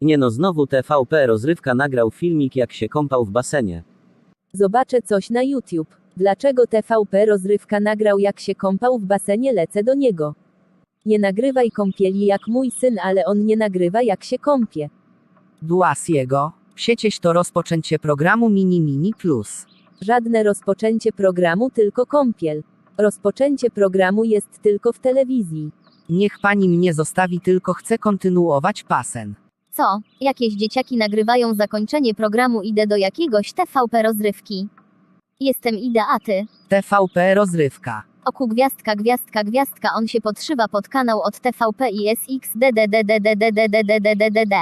Nie no, znowu TVP rozrywka nagrał filmik jak się kąpał w basenie. Zobaczę coś na YouTube. Dlaczego TVP rozrywka nagrał jak się kąpał w basenie lecę do niego. Nie nagrywaj kąpieli jak mój syn, ale on nie nagrywa jak się kąpie. Dłas jego. Siecieś to rozpoczęcie programu Mini Mini Plus. Żadne rozpoczęcie programu, tylko kąpiel. Rozpoczęcie programu jest tylko w telewizji. Niech pani mnie zostawi, tylko chcę kontynuować pasen. Co? Jakieś dzieciaki nagrywają zakończenie programu idę do jakiegoś TVP rozrywki. Jestem Ida, a ty? TVP rozrywka. Oku gwiazdka, gwiazdka, gwiazdka, on się podszywa pod kanał od TVP i SXDDDDDDDDDDDD.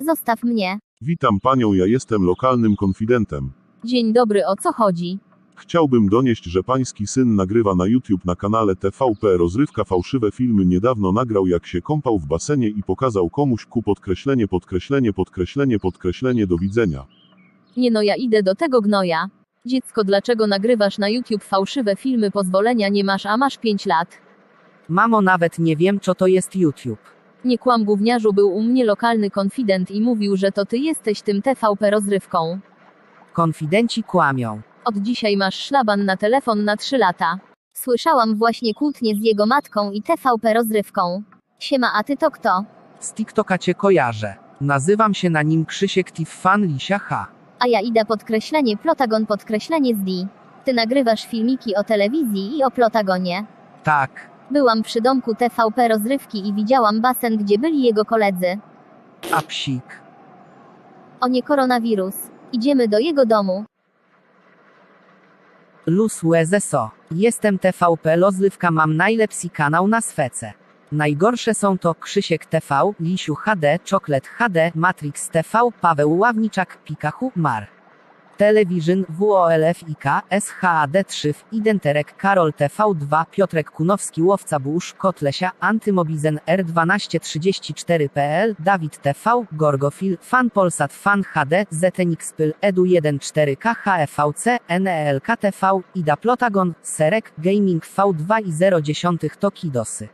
Zostaw mnie. Witam panią, ja jestem lokalnym konfidentem. Dzień dobry, o co chodzi? Chciałbym donieść, że pański syn nagrywa na YouTube na kanale TVP Rozrywka fałszywe filmy. Niedawno nagrał jak się kąpał w basenie i pokazał komuś ku podkreślenie, podkreślenie, podkreślenie, podkreślenie do widzenia. Nie no, ja idę do tego gnoja. Dziecko, dlaczego nagrywasz na YouTube fałszywe filmy? Pozwolenia nie masz, a masz 5 lat. Mamo, nawet nie wiem, co to jest YouTube. Nie kłam gówniarzu, był u mnie lokalny konfident i mówił, że to ty jesteś tym TVP rozrywką. Konfidenci kłamią. Od dzisiaj masz szlaban na telefon na 3 lata. Słyszałam właśnie kłótnię z jego matką i TVP rozrywką. Siema, a ty to kto? Z TikToka cię kojarzę. Nazywam się na nim Krzysiek Tiffan Lisia H. A ja idę podkreślenie Plotagon podkreślenie z D. Ty nagrywasz filmiki o telewizji i o Plotagonie. Tak. Byłam przy domku TVP rozrywki i widziałam basen, gdzie byli jego koledzy. A psik. O nie koronawirus. Idziemy do jego domu. Luz USSO. Jestem TVP Rozrywka, mam najlepszy kanał na swece. Najgorsze są to Krzysiek TV, Lisiu HD, Czoklet HD, Matrix TV, Paweł Ławniczak, Pikachu, Mar. Television, WOLF IK, SHAD3, Identerek, Karol TV2, Piotrek Kunowski, Łowca Burz, Kotlesia, Antymobizen, R1234.pl, Dawid TV, Gorgofil, Fan Polsat, Fan HD, ZNXPyl, Edu14K, HFVC, NELK TV, Ida Plotagon, Serek, Gaming V2 i 010 to Kidosy.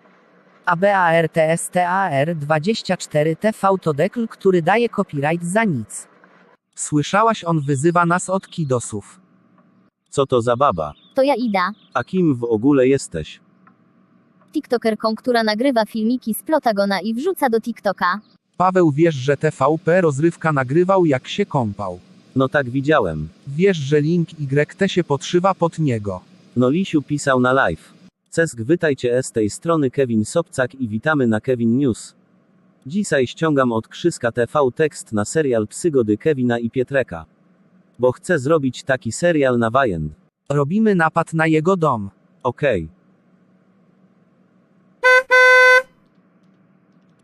ABARTSTAR24 TV to dekl, który daje copyright za nic. Słyszałaś, on wyzywa nas od Kidosów. Co to za baba? To ja Ida. A kim w ogóle jesteś? TikTokerką, która nagrywa filmiki z Plotagona i wrzuca do TikToka. Paweł wiesz, że TVP rozrywka nagrywał jak się kąpał. No tak widziałem. Wiesz, że link YT się podszywa pod niego. No Lisiu pisał na live. Cesk wytajcie z tej strony Kevin Sobcak i witamy na Kevin News. Dzisiaj ściągam od Krzyska TV tekst na serial Psygody Kevina i Pietreka. Bo chcę zrobić taki serial na Wajen. Robimy napad na jego dom. Okej.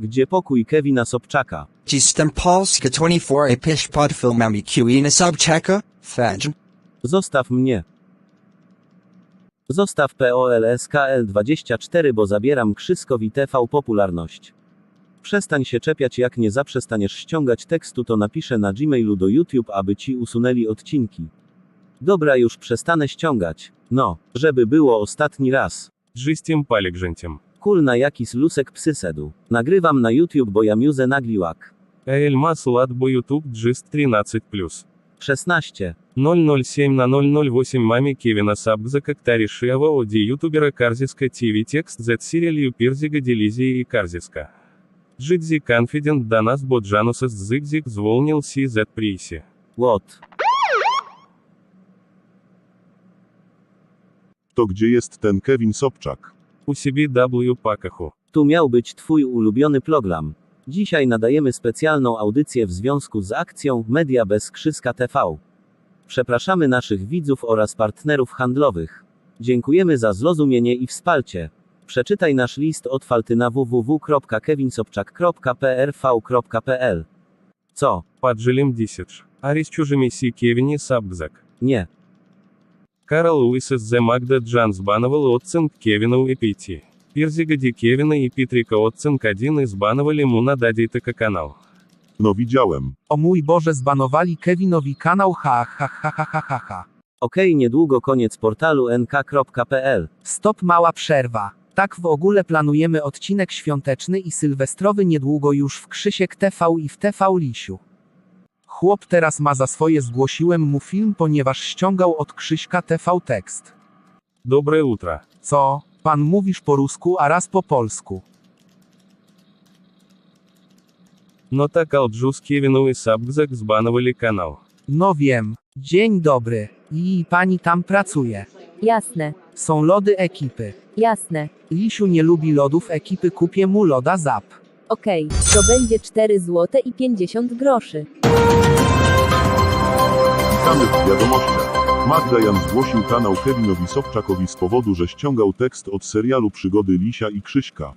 Gdzie pokój Kevina Sobczaka? Jestem Polska 24 a pisz pod filmami Kewina Sobczaka, Fedź. Zostaw mnie. Zostaw POLSKL24, bo zabieram Krzyskowi TV popularność. Przestań się czepiać, jak nie zaprzestaniesz ściągać tekstu, to napiszę na Gmailu do YouTube, aby ci usunęli odcinki. Dobra, już przestanę ściągać. No, żeby było ostatni raz. Джистим паликжентим. Kulna jakis lusek psysedu. Nagrywam na YouTube, bo ja muzę nagliłak. Эльмас Ладбо YouTube Джист 13+. 16. 007 на 008 маме Кевина Сабгза как Таришева Оди ютубера Карзиска ТВ текст Z сериалью Пирзига Делизии и Карзиска. Джидзи Конфидент до нас Боджанусас Зигзиг зволнил Си Z Приси. What? To gdzie jest ten Kevin Sobczak? У себе W Пакаху. Tu miał być Twój ulubiony program. Dzisiaj nadajemy specjalną audycję w związku z akcją Media bez Krzyska TV. Przepraszamy naszych widzów oraz partnerów handlowych. Dziękujemy za zrozumienie i wsparcie. Przeczytaj nasz list otwarty na www.kevinsobczak.prv.pl. Co? Поджилим Дисидж. Арис чужими Си Кевини Сабгзак. Nie. Карл Луисес Зе Магда Джансбановал Отцинг Кевину и Пити. Пирзига Ди Кевина и Питрика Отцинг один избановали му на дадитака канал. No widziałem. O mój Boże, zbanowali Kevinowi kanał ha ha ha ha ha ha ha. Okej, niedługo koniec portalu nk.pl. Stop mała przerwa. Tak w ogóle planujemy odcinek świąteczny i sylwestrowy niedługo już w Krzysiek TV i w TV Lisiu. Chłop teraz ma za swoje zgłosiłem mu film, ponieważ ściągał od Krzyśka TV tekst. Dobre utro. Co? Pan mówisz po rusku, a raz po polsku. No tak, Aldżuskie winu i Sabgzak zbanowali kanał. No wiem. Dzień dobry. I pani tam pracuje. Jasne. Są lody ekipy. Jasne. Lisiu nie lubi lodów ekipy, kupię mu loda zap. Okej, to będzie 4 zł i 50 groszy. Witamy w wiadomościach. Magda Jan zgłosił kanał Kevinowi Sobczakowi z powodu, że ściągał tekst od serialu Przygody Lisia i Krzyśka.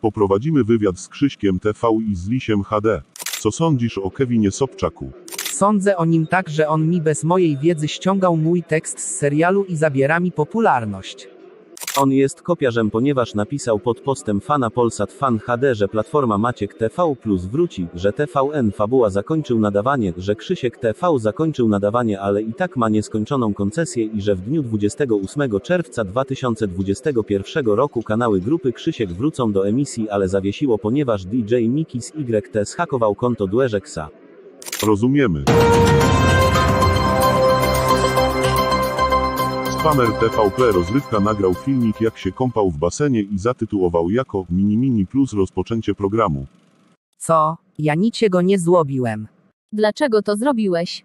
Poprowadzimy wywiad z Krzyśkiem TV i z Lisiem HD. Co sądzisz o Kevinie Sobczaku? Sądzę o nim tak, że on mi bez mojej wiedzy ściągał mój tekst z serialu i zabiera mi popularność. On jest kopiarzem, ponieważ napisał pod postem fana Polsat Fan HD, że platforma Maciek TV Plus wróci, że TVN Fabuła zakończył nadawanie, że Krzysiek TV zakończył nadawanie, ale i tak ma nieskończoną koncesję i że w dniu 28 czerwca 2021 roku kanały grupy Krzysiek wrócą do emisji, ale zawiesiło, ponieważ DJ Miki z YT zhakował konto Dueżeksa. Rozumiemy. Spamer TVP Rozrywka nagrał filmik jak się kąpał w basenie i zatytułował jako Mini Mini Plus rozpoczęcie programu. Co? Ja niczego nie złobiłem. Dlaczego to zrobiłeś?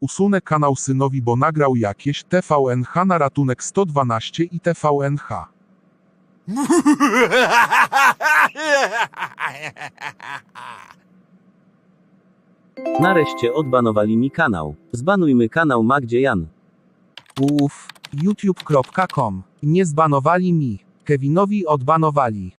Usunę kanał synowi, bo nagrał jakieś TVNH na ratunek 112 i TVNH. Nareszcie odbanowali mi kanał. Zbanujmy kanał Magdzie Jan. Uff, youtube.com. Nie zbanowali mi. Kevinowi odbanowali.